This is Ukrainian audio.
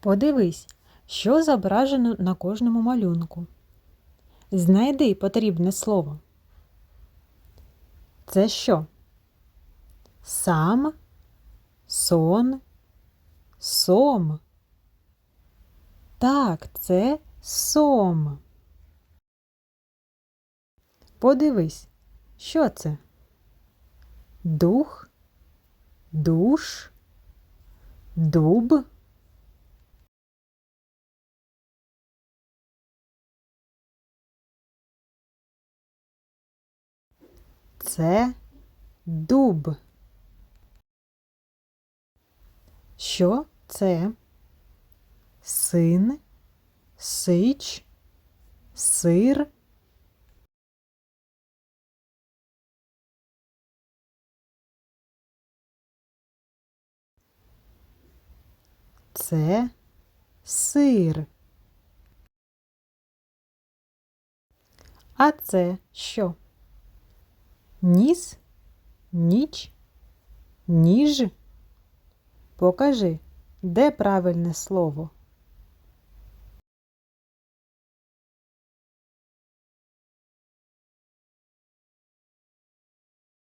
Подивись, що зображено на кожному малюнку. Знайди потрібне слово. Це що? Сам, сон, сом. Так, це сом. Подивись, що це? Дух, душ, дуб. Це дуб. Що це? Син, сич, сир. Це сир. А це що? Ніс, ніч, ніж. Покажи, де правильне слово?